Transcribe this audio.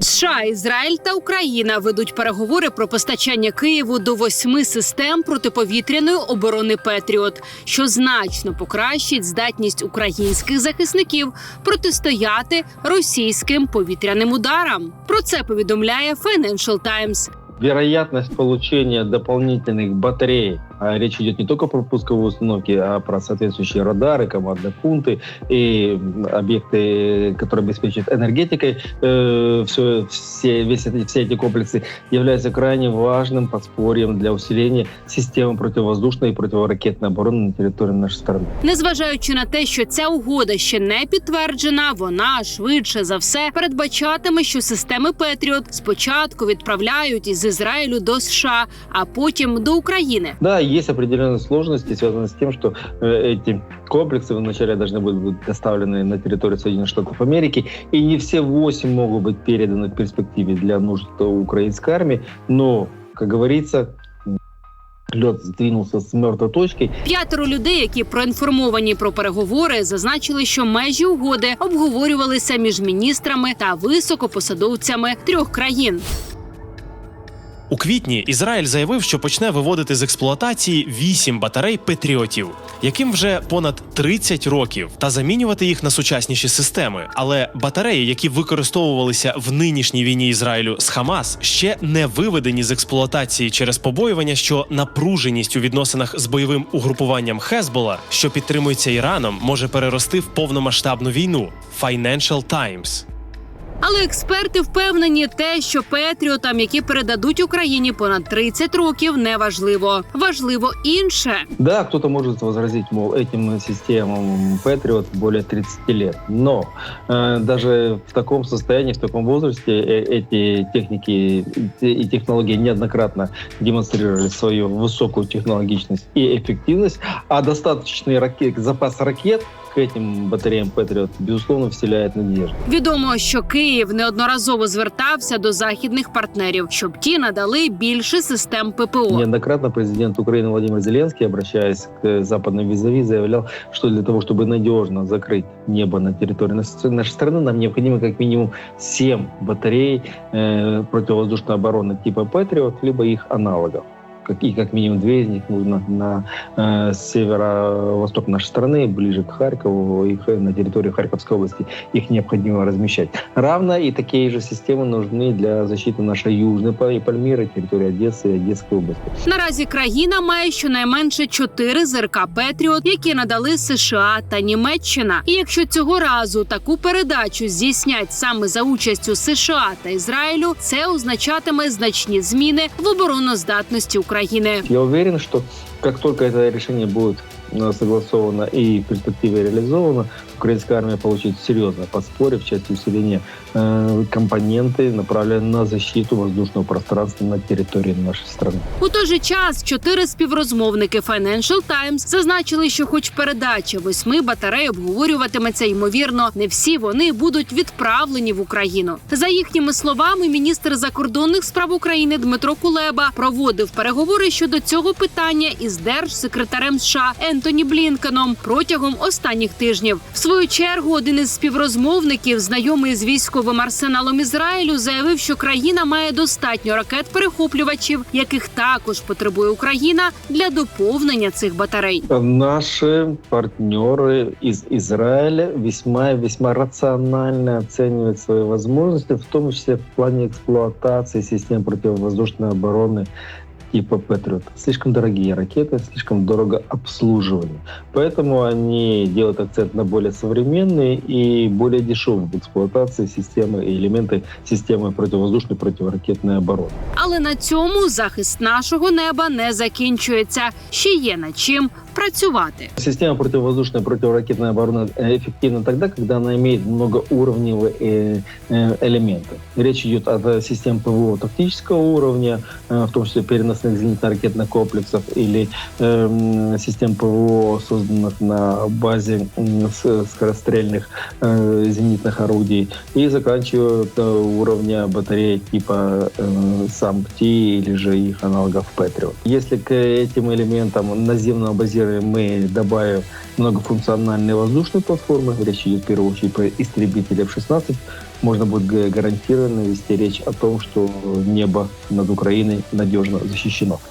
США, Ізраїль та Україна ведуть переговори про постачання Києву до восьми систем протиповітряної оборони Петріот, що значно покращить здатність українських захисників протистояти російським повітряним ударам. Про це повідомляє Financial Times. Вероятность получения дополнительных батарей, речь идет не только про пусковые установки, а про соответствующие радары, командные пункты и м, объекты, которые обеспечивают энергетикой, э, все, все, весь эти, все эти комплексы являются крайне важным подспорьем для усиления системы противовоздушной и противоракетной обороны на территории нашей страны. Незважаючи на те, що ця угода ще не підтверджена, вона швидше за все передбачатиме, що системи Петріот спочатку відправляють із Ізраїлю до США, а потім до України. Да, есть определенные сложности, связанные с тем, что э, эти комплексы вначале должны будут быть доставлены на территорию Соединенных Штатов Америки, и не все восемь могут быть переданы в перспективе для нужд украинской армии, но, как говорится, лед сдвинулся с мертвой точки, П'ятеро людей, які проінформовані про переговори, зазначили, що межі угоди обговорювалися між міністрами та високопосадовцями трьох країн. У квітні Ізраїль заявив, що почне виводити з експлуатації вісім батарей патріотів, яким вже понад 30 років, та замінювати їх на сучасніші системи. Але батареї, які використовувалися в нинішній війні Ізраїлю з Хамас, ще не виведені з експлуатації через побоювання, що напруженість у відносинах з бойовим угрупуванням Хезбола, що підтримується Іраном, може перерости в повномасштабну війну. Financial Times. Але експерти впевнені, те, що Петріотам, які передадуть Україні понад 30 років, не важливо. Важливо інше. Да, кто-то может возразить, мол, этим системам Patriot более 30 лет. Но э, даже в таком состоянии, в таком возрасте э, эти техники и технологии неоднократно демонстрировали свою высокую технологичность и эффективность, а достаточный ракет, запас ракет к этим батареям Patriot, безусловно, вселяет надежду. Відомо, що Київ неодноразово звертався до західних партнерів, щоб ті надали більше систем ППО. Неоднократно президент Украины Владимир Зеленский, обращаясь к западной визави, заявлял, что для того, чтобы надежно закрыть небо на территории нас- нашей страны, нам необходимо как минимум 7 батарей э, противовоздушной обороны типа «Патриот», либо их аналогов. Как, и как минимум две из них нужно на э, северо-восток нашей страны, ближе к Харькову, их э, на территории Харьковской области. Их необходимо размещать. Равно и такие же системы нужны для защиты нашей южной Пал- Пальмиры, территории Одессы и Одесской области. Наразі країна має щонайменше чотири ЗРК Петріот, які надали США та Німеччина. І якщо цього разу таку передачу здійснять саме за участю США та Ізраїлю, це означатиме значні зміни в обороноздатності України. Я уверен, что как только это решение будет согласовано и в перспективе реализовано, украинская армия получит серьезное подспорье в части усиления э, компоненты, направленные на защиту воздушного пространства на территории нашей страны. У той же час чотири співрозмовники Financial Times зазначили, що, хоч передача восьми батарей обговорюватиметься, ймовірно, не всі вони будуть відправлені в Україну. За їхніми словами, міністр закордонних справ України Дмитро Кулеба проводив переговори щодо цього питання із держсекретарем США Ентоні Блінкеном протягом останніх тижнів. В свою чергу один із співрозмовників, знайомий з військовим арсеналом Ізраїлю, заявив, що країна має достатньо ракет-перехоплювачів, яких також потребує Україна для доповнення цих батарей. Наши партнеры из Израиля весьма и весьма рационально оценивают свои возможности, в том числе в плане эксплуатации систем противовоздушной обороны типа Патриот. Слишком дорогие ракеты, слишком дорого обслуживание. Поэтому они делают акцент на более современные и более дешевые в эксплуатации системы и элементы системы противовоздушной противоракетной обороны. Але на цьому захист нашого неба не закінчується. Ще є над чим працювати. Система противовоздушной противоракетной обороны э, эффективна тогда, когда она имеет многоуровневые э, э, элементы. Речь идет о системе ПВО тактического уровня, в том числе переносных зенитно-ракетных комплексов или эм, систем ПВО, созданных на базе скорострельных зенитных орудий, и заканчивая уровня батареи типа САМ-ПТИ или же их аналогов Патриот. Если к этим элементам наземного базирования Также мы добавим многофункциональные воздушные платформы. Речь идет в первую очередь про истребители F-16. Можно будет га- гарантированно вести речь о том, что небо над Украиной надежно защищено.